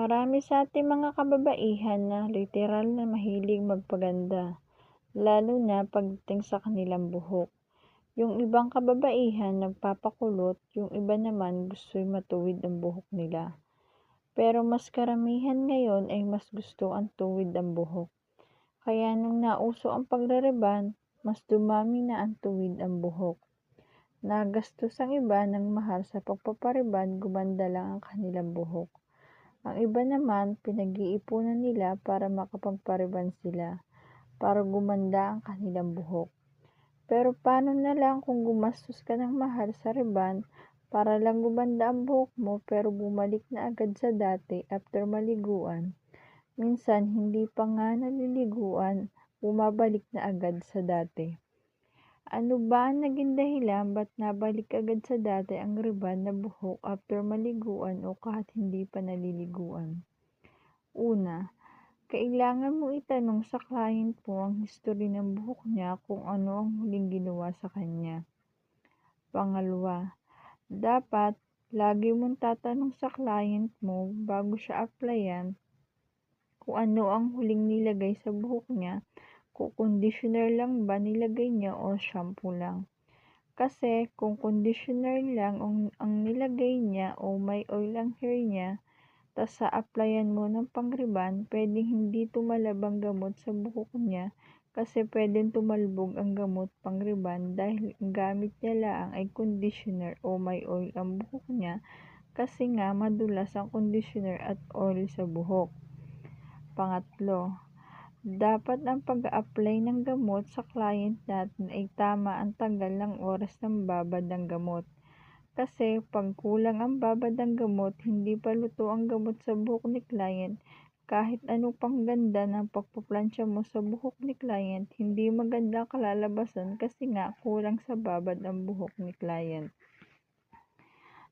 Marami sa ating mga kababaihan na literal na mahilig magpaganda, lalo na pagdating sa kanilang buhok. Yung ibang kababaihan nagpapakulot, yung iba naman gusto'y matuwid ang buhok nila. Pero mas karamihan ngayon ay mas gusto ang tuwid ang buhok. Kaya nung nauso ang pagre-reban, mas dumami na ang tuwid ang buhok. Nagastos ang iba ng mahal sa pagpapariban, gumanda lang ang kanilang buhok. Ang iba naman, pinag-iipunan nila para makapagpariban sila, para gumanda ang kanilang buhok. Pero paano na lang kung gumastos ka ng mahal sa riban para lang gumanda ang buhok mo pero bumalik na agad sa dati after maliguan? Minsan, hindi pa nga naliliguan, bumabalik na agad sa dati. Ano ba ang naging dahilan ba't nabalik agad sa dati ang riban na buhok after maliguan o kahit hindi pa naliliguan? Una, kailangan mo itanong sa client mo ang history ng buhok niya kung ano ang huling ginawa sa kanya. Pangalawa, dapat lagi mong tatanong sa client mo bago siya applyan kung ano ang huling nilagay sa buhok niya kung conditioner lang ba nilagay niya o shampoo lang. Kasi kung conditioner lang ang, ang nilagay niya o may oil ang hair niya, tas sa applyan mo ng pangriban, pwedeng hindi tumalab ang gamot sa buhok niya kasi pwedeng tumalbog ang gamot pangriban dahil gamit niya lang ay conditioner o may oil ang buhok niya kasi nga madulas ang conditioner at oil sa buhok. Pangatlo, dapat ang pag-apply ng gamot sa client natin ay tama ang tagal ng oras ng babad ng gamot. Kasi pag kulang ang babad ng gamot, hindi pa luto ang gamot sa buhok ni client, kahit ano pang ganda ng pagpaplansya mo sa buhok ni client, hindi maganda kalalabasan kasi nga kulang sa babad ang buhok ni client.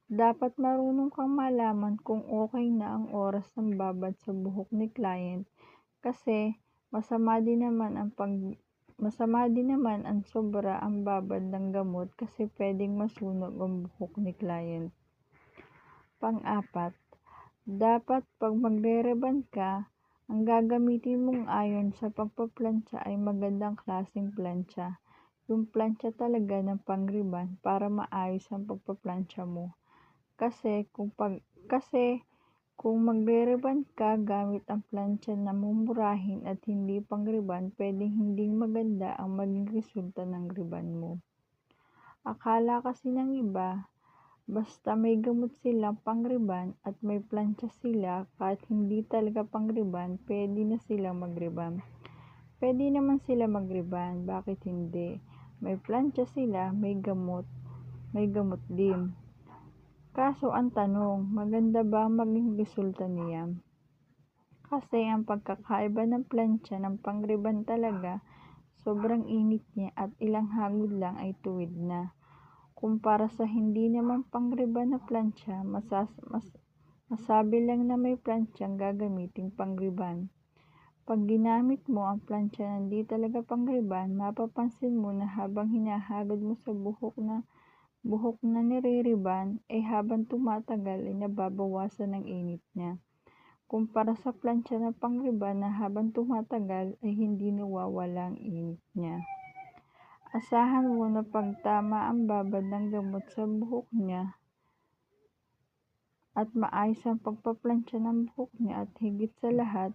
Dapat marunong kang malaman kung okay na ang oras ng babad sa buhok ni client kasi Masama din naman ang pag masama din naman ang sobra ang babad ng gamot kasi pwedeng masunog ang buhok ni client. Pang-apat, dapat pag magre-reban ka, ang gagamitin mong ayon sa pagpaplansya ay magandang klaseng plansya. Yung plansya talaga ng pangriban para maayos ang pagpaplansya mo. Kasi kung pag kasi kung magre-reban ka gamit ang plancha na mumurahin at hindi pang riban, pwedeng hindi maganda ang maging resulta ng riban mo. Akala kasi ng iba, basta may gamot silang pangriban at may plancha sila kahit hindi talaga pangriban, pwede na sila magriban. Pwede naman sila magriban, bakit hindi? May plancha sila, may gamot, may gamot din. Kaso ang tanong, maganda ba maging resulta niya? Kasi ang pagkakaiba ng plancha ng pangriban talaga, sobrang init niya at ilang hagod lang ay tuwid na. Kumpara sa hindi naman pangriban na plancha, masas, mas, masabi lang na may planchang gagamiting pangriban. Pag ginamit mo ang plancha na hindi talaga pangriban, mapapansin mo na habang hinahagod mo sa buhok na buhok na niririban ay habang tumatagal ay nababawasan ng init niya. Kumpara sa plancha na pangriban na habang tumatagal ay hindi nawawala ang init niya. Asahan mo na pagtama ang babad ng gamot sa buhok niya at maayos ang pagpaplansya ng buhok niya at higit sa lahat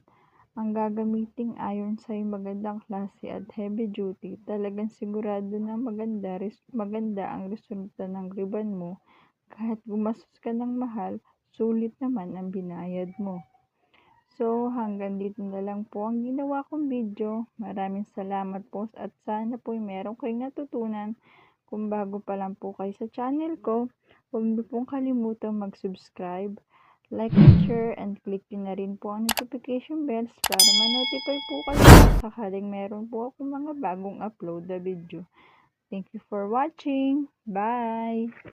ang gagamiting ayon sa magandang klase at heavy duty, talagang sigurado na maganda, maganda ang resulta ng riban mo. Kahit gumastos ka ng mahal, sulit naman ang binayad mo. So, hanggang dito na lang po ang ginawa kong video. Maraming salamat po at sana po meron kayong natutunan. Kung bago pa lang po kayo sa channel ko, huwag niyo pong kalimutang mag-subscribe like and share and click nyo na rin po ang notification bells para ma-notify po kayo sakaling meron po ako mga bagong upload na video. Thank you for watching. Bye!